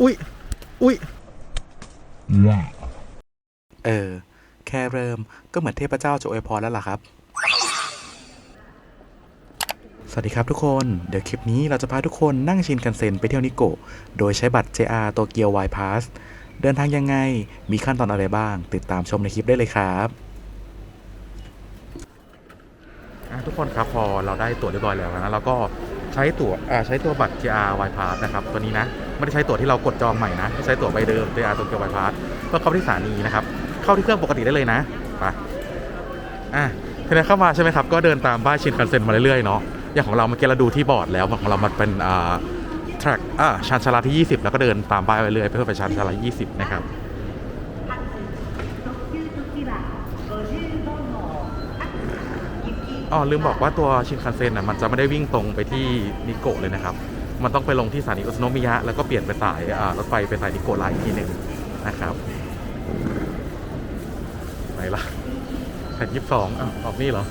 อุ้ย อุ้ย Yeah. เออ แค่เริ่มก็เหมือนเทพเจ้าจะอวยพรแล้วล่ะครับ สวัสดีครับทุกคน เดี๋ยวคลิปนี้เราจะพาทุกคนนั่งชินคันเซ็นไปเที่ยวนิโกะ โดยใช้บัตร JR โตเกียว Y Pass เดินทางยังไง มีขั้นตอนอะไรบ้าง ติดตามชมในคลิปได้เลยครับอะทุกคนครับพอเราได้ตั๋วเรียบร้อยแล้วนะเราก็ ใช้ตั๋วอ่าใช้ตัวบัตร JR Y Pass นะครับตัวนี้นะไม่ได้ใช้ตั๋วที่เรากดจองใหม่นะใช้ตั๋วใบเดิม JR โตเกียว Y Pass เพื่อเข้าที่สถานีนะครับเข้าที่เครื่องปกติได้เลยนะไปอะทีนี้เข้ามาใช่ไหมครับก็เดินตามป้ายชินคันเซ็นมาเรื่อยๆเนาะอย่างของเราเมื่อกี้เราดูที่บอร์ดแล้วของเรามันเป็นอ่า track อ่าชานชาลาที่ 20 แล้วก็เดินตามป้ายไปเรื่อยเพื่อไปชานชาลา20 นะครับ อ๋อลืมบอกว่าตัวชินคันเซ็นอะมันจะไม่ได้วิ่งตรงไปที่นิโกะเลยนะครับ มันต้องไปลงที่สถานีอุสโนมิยะ แล้วก็เปลี่ยนไปสายรถไฟไปสายนิโกะไลน์ทีหนึ่งนะครับไหนล่ะแผ่นยี่สิบสองอะออกนี่เหรอ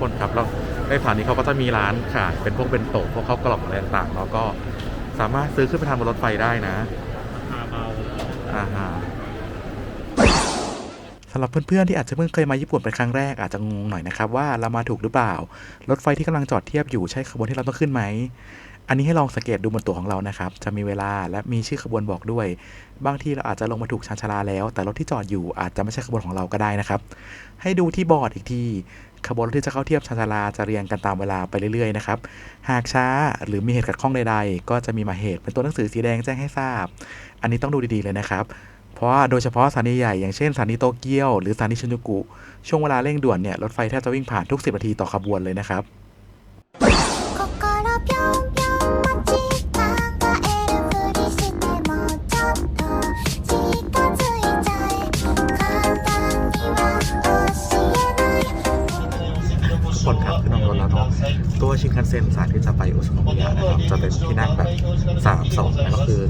คนครับแล้วในสถานีเขาก็จะมีร้านขายเป็นพวกเป็นโต๊ะพวกข้าวกล่องอะไรต่างๆแล้วก็สามารถซื้อขึ้นไปทานบนรถไฟได้นะราคาเบาอ่าฮะสำหรับเพื่อนๆที่อาจจะเพิ่งเคยมาญี่ปุ่นเป็นครั้งแรกอาจจะงงหน่อยนะครับว่าเรามาถูกหรือเปล่า รถไฟที่กำลังจอดเทียบอยู่ใช่ขบวนที่เราต้องขึ้นไหม อันนี้ให้ลองสังเกตดูบนตั๋วของเรานะครับ จะมีเวลาและมีชื่อขบวนบอกด้วย บางทีเราอาจจะลงมาถูกชานชาลาแล้ว แต่รถที่จอดอยู่อาจจะไม่ใช่ขบวนของเราก็ได้นะครับ ให้ดูที่บอร์ดอีกที ขบวนรถที่จะเข้าเทียบชานชาลาจะเรียงกันตามเวลาไปเรื่อยๆนะครับ หากช้าหรือมีเหตุขัดข้องใดๆ ก็จะมีหมายเหตุเป็นตัวหนังสือสีแดงแจ้งให้ทราบ อันนี้ต้องดูดีๆเลยนะครับ เพราะว่าโดยเฉพาะสถานีใหญ่อย่างเช่นสถานีโตเกียวหรือสถานีชินจูกุ ช่วงเวลาเร่งด่วนเนี่ยรถไฟแทบจะวิ่งผ่านทุก 10 นาทีต่อขบวนเลยนะครับ ชินคันเซ็นสายที่จะไปโอุสโนมิยะนะครับจะเป็นที่นั่งแบบ3 2นะก็คือ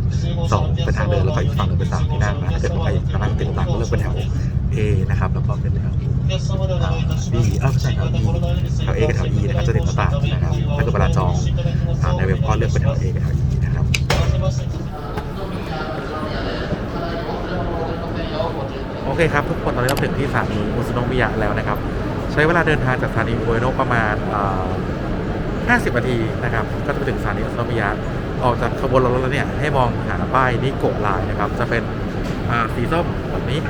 2เป็นทางเดินแล้วก็อีกฝั่งหนึงเป็น3ที่นั่งนะถ้าเกิดใครจะนั่งติดหลังก็เลือกเป็นแถว A นะครับแล้วก็เป็นแถว B เออไม่ใช่แถว E แถว A กับแถว E นะครับจะติดหน้าต่างนะครับถ้าเกิดเวลาจองในเว็บก็เลือกเป็นแถว A กับแถว E นะครับโอเคครับทุกคนตอนนี้เราถึงที่สถานีอุสโนมิยะแล้วนะครับ ใช้เวลาเดินทางจากสถานีอุเอโนะประมาณอ่า 50นาทีนะครับ ก็จะไปถึงสถานีอุสโนมิยะออกจากขบวนรถแล้วเนี่ย ให้มองหาป้ายนิโกะไลน์นะครับ จะเป็นอ่าสีส้มแบบนี้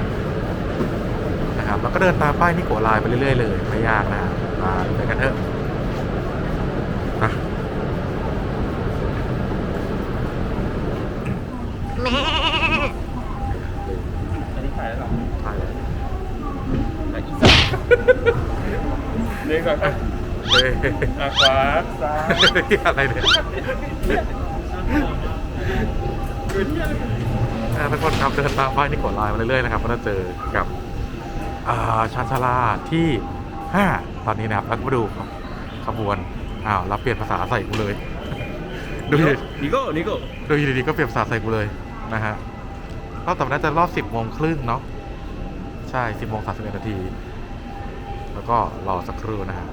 นะครับแล้วก็เดินตามป้ายนิโกะไลน์ไปเรื่อยๆเลยไม่ยากนะมาไปกันเถอะนะอันนี้ขายแล้วหรอไปเลยขายอีสานเรียกก่อน อะเฮ้ยอะขวาซ้ายอะไรเนี่ยคือที่อะไรอ่าทุกคนครับเดินตามป้ายนิโกะไลน์มาเรื่อยๆนะครับก็จะเจอกับอ่าชานชาลาที่ 5 ตอนนี้นะครับแล้วก็มาดูขบวนอ้าวแล้วเปลี่ยนภาษาใส่กูเลย ดูดินิโก้นิโก้ดูอยู่ดีๆก็เปลี่ยนภาษาใส่กูเลยนะฮะรอบต่อไปน่าจะรอบ 10โมงครึ่งเนาะใช่ 10โมง31นาที แล้วก็รอสักครู่นะฮะ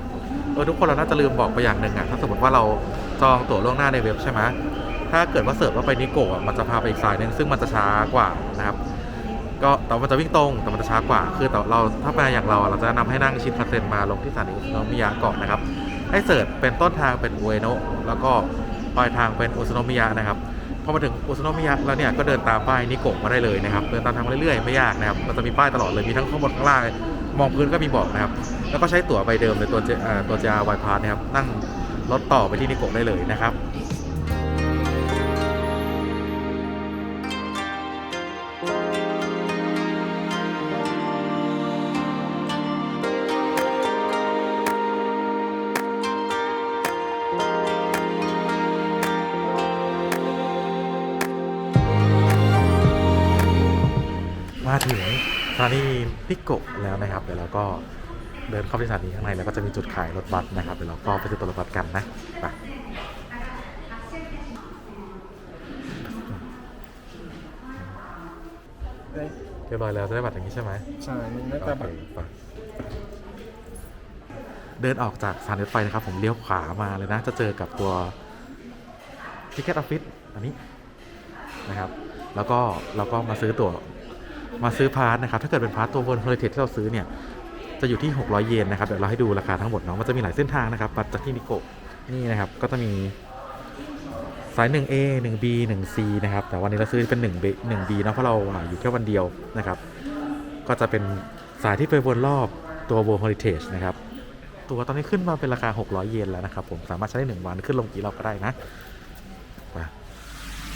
เออทุกคนเราน่าจะลืมบอกไปอย่างหนึ่งอะถ้าสมมติว่าเราจองตั๋วล่วงหน้าในเว็บใช่ไหมถ้าเกิดว่าเสิร์ฟว่าไปนิโกะมันจะพาไปอีกสายหนึงซึ่งมันจะช้ากว่านะครับก็แต่มันจะวิ่งตรงแต่มันจะช้ากว่า คือแต่เราถ้ามาอย่างเราเราจะนะนำให้นั่งชินคันเซนมาลงที่สถานีอุสโนมิยะก่อนนะครับ ให้เสิร์ชเป็นต้นทางเป็นอุเอโนะแล้วก็ปลายทางเป็นอุสโนมิยะนะครับพอมาถึงอุสโนมิยะแล้วเนี่ยก็เดินตามป้ายนิโกะมาได้เลยนะครับ เดินตามทางมาเรื่อยๆไม่ยากนะครับมันจะมีป้ายตลอดเลยมีทั้งข้างบนข้างล่าง มองพื้นก็มีบอกนะครับ แล้วก็ใช้ตั๋วใบเดิมเลยตัวเจอ่าตัวจาวายพาสนะครับ นั่งรถต่อไปที่นิโกะได้เลยนะครับมาถึง สถานีพิโกะแล้วนะครับ เดี๋ยวเราก็เดินเข้าไปสถานีข้างในแล้วก็จะมีจุดขายรถบัสนะครับเดี๋ยวเราก็ไปซื้อตัวรถบัสกันนะไปเรียบร้อยแล้วจะได้บัตรอย่างนี้ใช่ไหมใช่นี่น่าจะแบบโอเคไปเดินออกจากสถานีรถไฟนะครับ ผมเลี้ยวขวามาเลยนะ จะเจอกับตัว Ticket Office อันนี้นะครับ แล้วก็เราก็มาซื้อตั๋ว มาซื้อพาร์ทนะครับ ถ้าเกิดเป็นพาร์ทตัว World Heritage ที่เราซื้อเนี่ย จะอยู่ที่ 600 เยนนะครับ เดี๋ยวเราให้ดูราคาทั้งหมดเนาะ มันจะมีหลายเส้นทางนะครับบัตรจากที่นิโกะนี่นะครับ ก็จะมีสาย 1A 1B 1C นะครับ แต่วันนี้เราซื้อเป็น 1B 1B เนาะ เพราะเราอยู่แค่วันเดียวนะครับ ก็จะเป็นสายที่ไปวนรอบตัว World Heritage นะครับ ตัวตอนนี้ขึ้นมาเป็นราคา 600 เยนแล้วนะครับผม สามารถใช้ได้1วัน ขึ้นลงกี่รอบก็ได้นะไป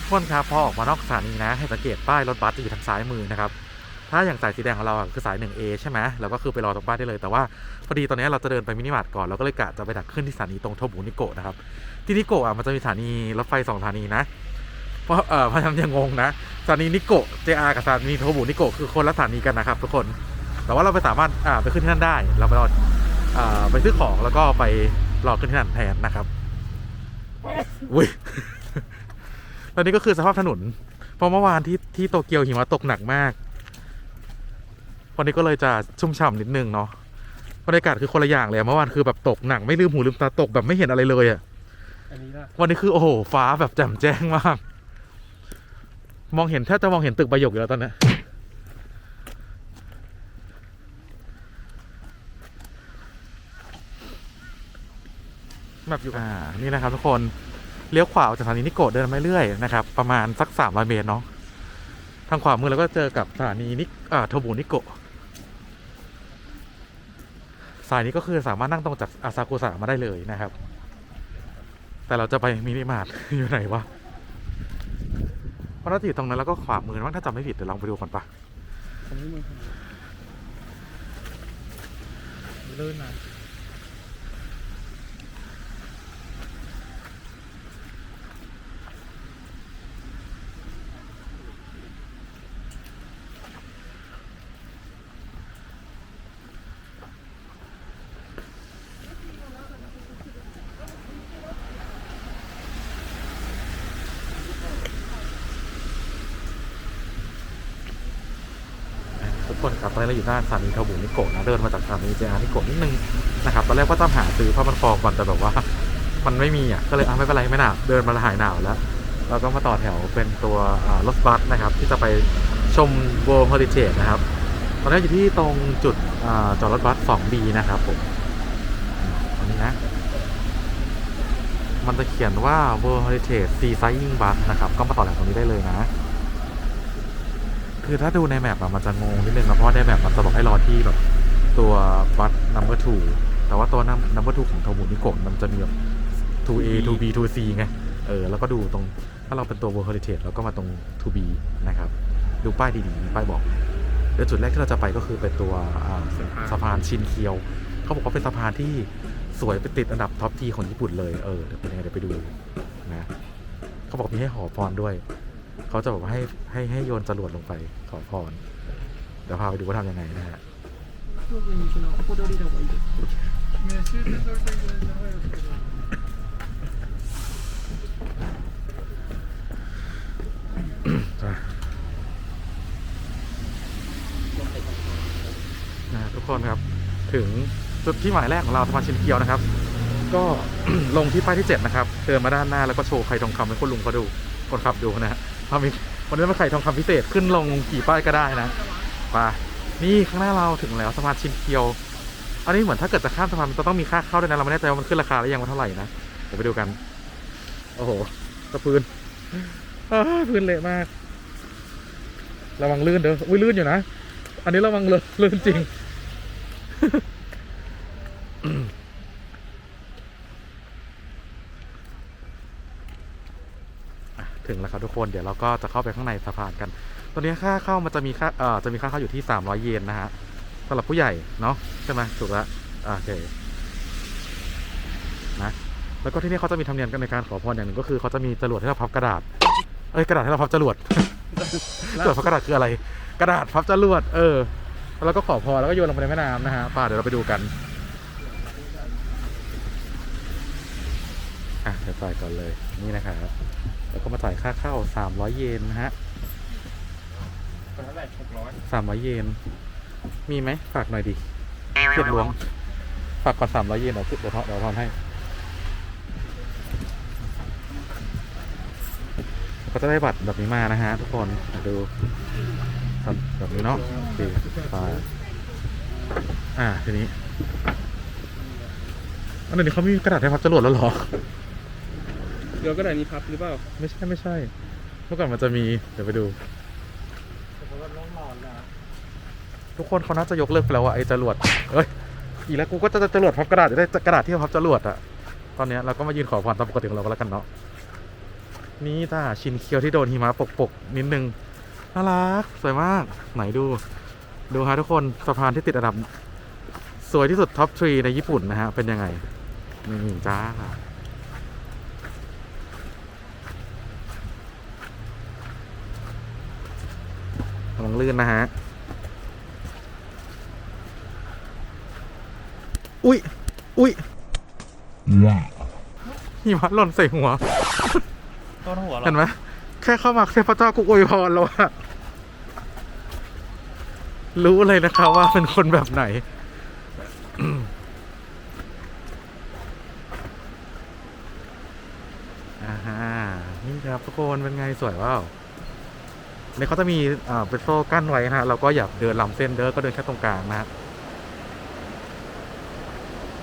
ทุกคนครับพอออกมานอกสถานีนะ ให้สังเกตป้ายรถบัสจะอยู่ทางซ้ายมือนะครับถ้าอย่างสายสีแดงของเราคือสาย 1A ใช่ไหมเราก็คือไปรอตรงป้ายได้เลย แต่ว่าพอดีตอนนี้เราจะเดินไปมินิมาร์ทก่อนเราก็เลยกะจะไปดักขึ้นที่สถานีตรงโทบุนิโกะนะครับที่นิโกะอะมันจะมีสถานีรถไฟสองสถานีนะเพราะเอ่อพราะฉะนั้นยังงงนะสถานีนิโกะ JR กับสถานีโทบุนิโกะคือคนละสถานีกันนะครับทุกคนแต่ว่าเราไปสามารถอ่าไปขึ้นที่นั่นได้ เราไปรออ่าไปซื้อของแล้วก็ไปรอขึ้นที่นั่นแทนนะครับอุ้ย ตอนนี้ก็คือสภาพถนน เพราะเมื่อวานที่ที่โตเกียวหิมะตกหนักมาก วันนี้ก็เลยจะชุ่มฉ่ำนิดนึงเนาะ บรรยากาศคือคนละอย่างเลยอะเมื่อวานคือแบบตกหนักไม่ลืมหูลืมตาตกแบบไม่เห็นอะไรเลยอะอันนี้ละวันนี้คือโอ้โหฟ้าแบบแจ่มแจ้งมาก มองเห็นแทบจะมองเห็นตึกใบหยกอยู่แล้วตอนเนี้ยแบบอยู่อ่านี่นะครับทุกคน เลี้ยวขวาออกจากสถานีนิโกะเดินมาเรื่อยนะครับ ประมาณสักสามร้อยเมตรเนาะทางขวามือเราก็เจอกับสถานีนิอ่าโทบุนิโกะสายนี้ก็คือสามารถนั่งตรงจากอาซากุสะมาได้เลยนะครับ แต่เราจะไปมินิมาร์ทอยู่ไหนวะเพราะเราจะอยู่ตรงนั้นแล้วก็ขวามือมั้งถ้าจำไม่ผิดเดี๋ยวลองไปดูก่อนปะอันนี้มันลื่นนะ ทุก คนครับตอนนี้เราอยู่หน้าสถานีทบุนิโกะนะเดินมาจากสถานีเจอานิโกะนิดนึงนะครับตอนแรกก็ต้องหาซื้อเพราะมันฟองก่อนแต่แบบว่า มันไม่มีอะก็เลยอะไม่เป็นไรไม่หนาวเดินมาแล้วหายหนาวแล้วเราก็มาต่อแถวเป็นตัวรถบัสนะครับ ที่จะไปชมโวลด์ฮอลิเทจนะครับ ตอนนี้อยู่ที่ตรงจุดอจอดรถบัส 2B นะครับผมอืมตรงนี้นะ มันจะเขียนว่า World Heritage Sea Sighting Bus นะครับ ก็มาต่อแถวตรงนี้ได้เลยนะ คือถ้าดูในแมปอะมันจะงงนิดนึงนะเพราะว่าในแมปมันจะบอกให้รอที่แบบ ตัวบัส number two แต่ว่าตัว num- number two ของโทบุนิโกะมันจะมีแบบ 2A 2B 2C ไงเออแล้วก็ดูตรงถ้าเราเป็นตัว World Heritage เราก็มาตรง 2B นะครับ ดูป้ายดีๆมีป้ายบอกเดี๋ยวจุดแรกที่เราจะไปก็คือเป็นตัวอ่าสะพานชินเคียว เขาบอกว่าเป็นสะพานที่สวยไปติดอันดับท็อปทีของญี่ปุ่นเลย เออเดี๋ยวเป็นยังไงเดี๋ยวไปดูนะ เขาบอกมีให้หอพรด้วย เขาจะบอกว่าให้ให้ให้โยนจรวดลงไปขอพรเดี๋ยวพาไปดูว่าทำยังไงนะฮะนะทุกคนครับถึงจุดที่หมายแรกของเราสะพานชินเกียวนะครับ ก็ลงที่ป้ายที่ 7 นะครับเดินมาด้านหน้าแล้วก็โชว์ไข่ทองคำให้คุณลุงเขาดูคนขับดูนะฮะ พามีวันนี้มาไข่ทองคำพิเศษขึ้นลงกี่ป้ายก็ได้นะไปนี่ข้างหน้าเราถึงแล้วสะพานชินเกียว อันนี้เหมือนถ้าเกิดจะข้ามสะพานมันจะต้องมีค่าเข้าด้วยนะเราไม่แน่ใจว่ามันขึ้นราคาหรือยังว่าเท่าไหร่นะเดี๋ยวไปดูกัน โอ้โหกระพื้นพื้นเละมาก ระวังลื่นเด้ออุ้ยลื่นอยู่นะ อันนี้ระวังเลยลื่นจริง อะ ถึงแล้วครับทุกคนเดี๋ยวเราก็จะเข้าไปข้างในสะพานกันตอนนี้ค่าเข้ามันจะมีค่าเอ่อจะมีค่าเข้าอยู่ที่ 300 เยนนะฮะสำหรับผู้ใหญ่เนาะใช่ไหมถูกแล้วอะโอเคนะแล้วก็ที่นี่เขาจะมีธรรมเนียมกันในการขอพรอย่างหนึ่งก็คือเขาจะมีจรวดให้เราพับกระดาษเอ้ยกระดาษให้เราพับจรวดจรวดพับกระดาษคืออะไร กระดาษพับจรวดเออแล้วก็ขอพรแล้วก็โยนลงไปในแม่น้ำนะฮะป่าเดี๋ยวเราไปดูกันอะเดี๋ยวจ่ก่อนเลยนี่นะครับ แล้วก็มาจ่ายค่าเข้า300เยนนะฮะคนเท่าไหร่หกร้อย300เยน มีไหมฝากหน่อยดิเทียบล้วง ฝากก่อน300เยนเดี๋ยวเดี๋ยวทอนเดี๋ยวทอนให้ก็จะได้บัตรแบบนี้มานะฮะทุกคนมาดูครับแบบนี้เนาะโอเคไปอ่าทีนี้อันนี้เขามีกระดาษให้พับจรวดแล้วเหรอ เดี๋ยวก็ได้นี้พับหรือเปล่าไม่ใช่ไม่ใช่ เมื่อก่อนมันจะมี เดี๋ยวไปดู ทุกคนเขาน่าจะยกเลิกไปแล้วอะไอ้จรวดเอ้ย อีกแล้วกูก็จะจรวดพับกระดาษจะได้กระดาษที่พับจรวดอะตอนเนี้ยเราก็มายืนขอพรตามปกติของเราก็แล้วกันเนาะ นี่จ้าชินเคียวที่โดนหิมะปกปกๆนิดนึง น่ารัก สวยมาก ไหนดู ดูฮะทุกคนสะพานที่ติดอันดับ สวยที่สุดท็อปทรีในญี่ปุ่นนะฮะ เป็นยังไง นี่จ้า กำลั งลื่นนะฮะ อุ้ย อุ้ย Wow. หิมะหล่นใส่หัว ต้นหัวเหรอเห็นไหมแค่เข้ามาเทพเจ้ากูอวยพรแล้วอะรู้เลยนะคะว่าเป็นคนแบบไหน อ่าฮะนี่ครับทุกคนเป็นไงสวยว้าว เนี่ยเขาจะมีเป็นโซ่กั้นไว้นะฮะเราก็อย่าเดินลำเส้นเดินก็เดินแค่ตรงกลางนะฮะ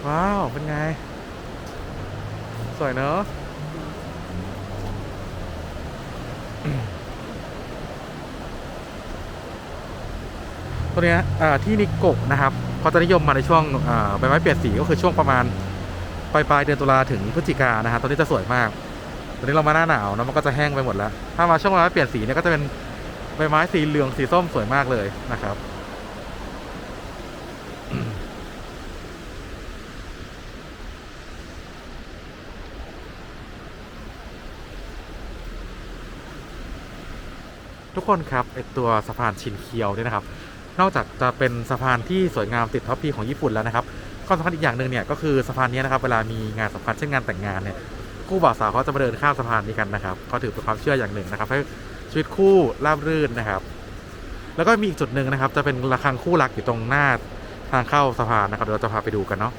ว้าว เป็นไง สวยเนอะตัวเนี้ยที่นิโกะนะครับเขาจะนิยมมาในช่วงใบไม้เปลี่ยนสีก็คือช่วงประมาณปลายปลายเดือนตุลาถึงพฤศจิกานะฮะตัวนี้จะสวยมาก ตอนนี้เรามาหน้าหนาวนะมันก็จะแห้งไปหมดแล้ว ถ้ามาช่วงใบไม้เปลี่ยนสีเนี่ยก็จะเป็น ใบไม้สีเหลืองสีส้มสวยมากเลยนะครับ ทุกคนครับไอตัวสะพานชินเคียวเนี่ยนะครับ นอกจากจะเป็นสะพานที่สวยงามติดท็อปพีของญี่ปุ่นแล้วนะครับข้อสำคัญอีกอย่างหนึ่งเนี่ยก็คือสะพานนี้นะครับเวลามีงานสำคัญเช่นงานแต่งงานเนี่ยคู่บ่าวสาวเขาจะมาเดินข้ามสะพานนี้กันนะครับเขาถือเป็นความเชื่ออย่างหนึ่งนะครับให้ ชีวิตคู่ราบรื่นนะครับ แล้วก็มีอีกจุดหนึ่งนะครับ จะเป็นระฆังคู่รักอยู่ตรงหน้าทางเข้าสะพานนะครับเดี๋ยวเราจะพาไปดูกันเนาะ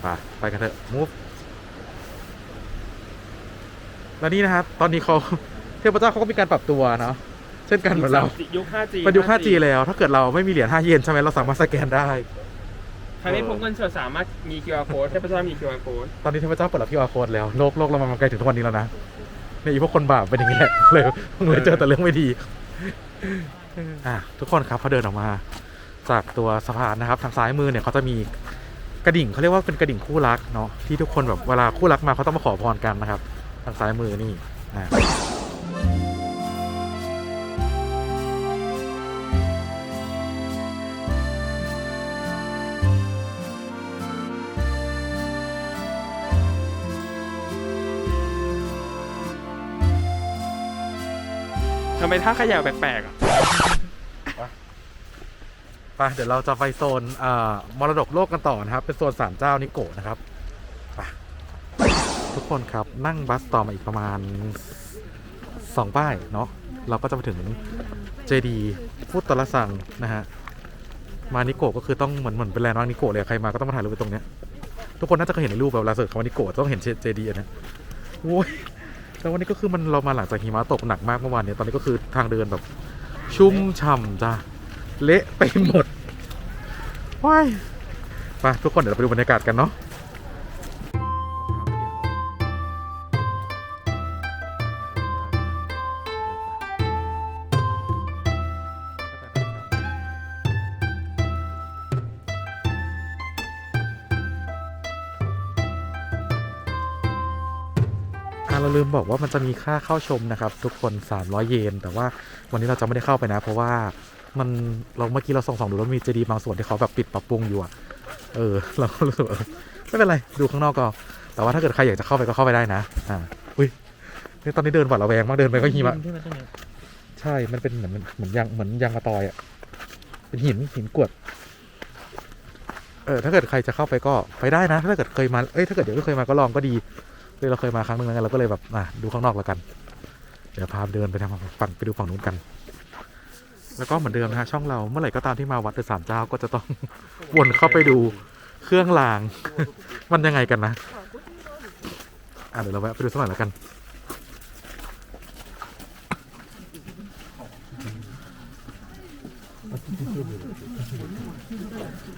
ไปไปกันเถอะมูฟแล้วนี่นะครับ ตอนนี้เขาเทพเจ้าเขาก็มีการปรับตัวเนาะเช่นกันเหมือนเรายุค 5G เป็นยุค 5G แล้ว ถ้าเกิดเราไม่มีเหรียญ5เยนใช่ไหมเราสามารถสแกนได้ใครไม่พกเงินสดสามารถมี QR code เทพเจ้ามี QR code ตอนนี้เทพเจ้าเปิดรับ QR code แล้วโลกโลกเรามาไกลถึงทุกวันนี้แล้วนะ ในอีพวกคนบาปเป็นอย่างนี้แหละเลยเลยเจอแต่เรื่องไม่ดีอะทุกคนครับพอเดินออกมา จากตัวสะพานนะครับ ทางซ้ายมือเนี่ยเขาจะมีกระดิ่งเขาเรียกว่าเป็นกระดิ่งคู่รักเนาะที่ทุกคนแบบเวลาคู่รักมาเขาต้องมาขอพรกันนะครับ ทางซ้ายมือนี่อะำไมท่าขย่าแปลกๆอะไปเดี๋ยวเราจะไปโซนอ่ามรดกโลกกันต่อนะครับ เป็นโซนสามเจ้านิโกะนะครับไปทุกคนครับนั่งบัสต่อมาอีกประมาณสองป้ายเนาะเราก็จะมาถึงเจดีฟุตตละสังนะฮะมานิโกะก็คือต้องเหมือนเหมือนเป็นแลนด์มาร์คนิโกะเลยใครมาก็ต้องมาถ่ายรูปตรงเนี้ยทุกคนน่าจะเคยเห็นในรูปแบบเวลาเสิร์ชคำว่านิโกะต้องเห็นเจดีนเนี้ยโอ้ย แล้ววันนี้ก็คือมันเรามาหลังจากหิมะตกหนักมากเมื่อวานเนี่ยตอนนี้ก็คือทางเดินแบบ ชุ่มฉ่ำจ้ะเละไปหมดว้ายไปทุกคนเดี๋ยวเราไปดูบรรยากาศกันเนาะ เราลืมบอกว่ามันจะมีค่าเข้าชมนะครับ ทุกคน 300 เยน แต่ว่าวันนี้เราจะไม่ได้เข้าไปนะ เพราะว่ามันเราเมื่อกี้เราส่องๆดูแล้วมีเจดีย์บางส่วนที่เขาแบบปิดปรับปรุงอยู่อะเออ เราก็รู้สึกว่าเออไม่เป็นไรดูข้างนอกก็ แต่ว่าถ้าเกิดใครอยากจะเข้าไปก็เข้าไปได้นะอ่าอุ้ยนี่ตอนนี้เดินหวาดระแวงมากเดินไปก็หิมะใช่ มันเป็นเหมือนเหมือนยางเหมือนยางมะตอยอะเป็นหินหินกรวดเออถ้าเกิดใครจะเข้าไปก็ไปได้นะ ถ้าเกิดเคยมา เอ้ยถ้าเกิดเดี๋ยวไม่เคยมาก็ลองก็ดี เลยเราเคยมาครั้งหนึ่งแล้วเราก็เลยแบบอะดูข้างนอกแล้วกัน เดี๋ยวพาเดินไปทางฝั่งไปดูฝั่งนู้นกัน แล้วก็เหมือนเดิมนะฮะช่องเราเมื่อไหร่ก็ตามที่มาวัดเดอะสามเจ้าก็จะต้อง วนเข้าไปดูเครื่องราง มันยังไงกันนะอะเดี๋ยวเราแวะไปดูสักหน่อยแล้วกัน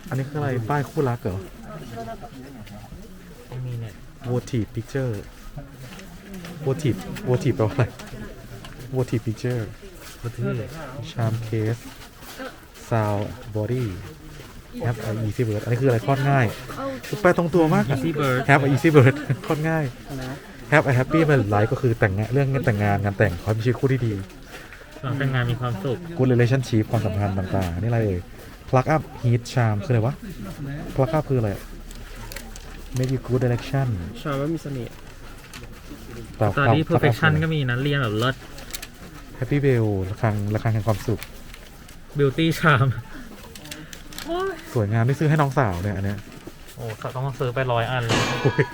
อันนี้คืออะไรป้ายคู่รักเหรอ ม่มีเนี่ย votive picture votive votive แปลว่าอะไร votive picture ประเทศ charm case sound body have a easy bird อันนี้คืออะไรคลอดง่ายแปลตรงตัวมากอะ Easy Bird have a easy bird คลอดง่าย have a happy married life ก็คือแต่งงานเรื่องงานแต่งงานงานแต่งขอให้มีชีวิตคู่ที่ดีหลังแต่งงานมีความสุข good relationship ความสัมพันธ์ต่างๆ นี่อะไรเอ่ย plug up heat charm คืออะไรวะ plug up คืออะไร make you good direction ชาว่ามีเสน่ห์เปล่าตอนเปล่านี้ plug up perfection คือก็มีนะเรียนแบบเลิศ happy bell ระฆังระฆังแห่งความสุข beauty charm สวยงามที่ซื้อให้น้องสาวเนี่ยอันเนี้ยโอ้ต้องซื้อไปร้อยอันเลยโอ้ย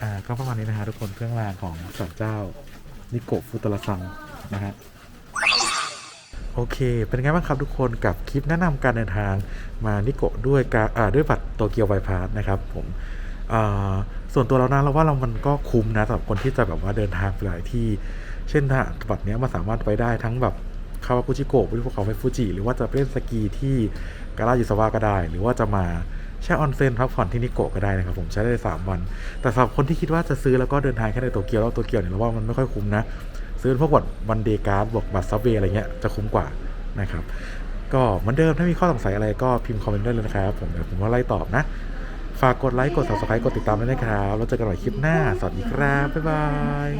อ่าก็ประมาณนี้นะฮะทุกคนเครื่องรางของสันเจ้านิโกะฟุตระซังนะฮะ โอเค เป็นไงบ้างครับทุกคนกับคลิปแนะนำการเดินทางมานิโกะด้วยการด้วยบัตรโตเกียวไวพาสนะครับผมส่วนตัวเรานะเราว่าเรามันก็คุ้มนะสำหรับคนที่จะแบบว่าเดินทางไปหลายที่ เช่นถ้าบัตรเนี้ยมันสามารถไปได้ทั้งแบบคาวากุจิโกะไปที่ภูเขาไฟฟูจิ หรือว่าจะไปเล่นสกีที่กาลายุสวาก็ได้ หรือว่าจะมาแช่ออนเซ็นพักผ่อนที่นิโกะก็ได้นะครับผมใช้ได้สามวัน แต่สำหรับคนที่คิดว่าจะซื้อแล้วก็เดินทางแค่ในโตเกียวแล้วโตเกียวเนี่ยเราว่ามันไม่ค่อยคุ้มนะ ซื้อพวกบัตรวันเดย์การ์ดบวกบัตรซับเวย์อะไรเงี้ยจะคุ้มกว่านะครับ ก็เหมือนเดิมถ้ามีข้อสงสัยอะไรก็พิมพ์คอมเมนต์ได้เลยนะครับผมเดี๋ยวผมก็ไล่ตอบนะ ฝากกดไลค์กด subscribe กดติดตามด้วยนะครับแล้วเจอกันใหม่คลิปหน้าสวัสดีครับบ๊ายบาย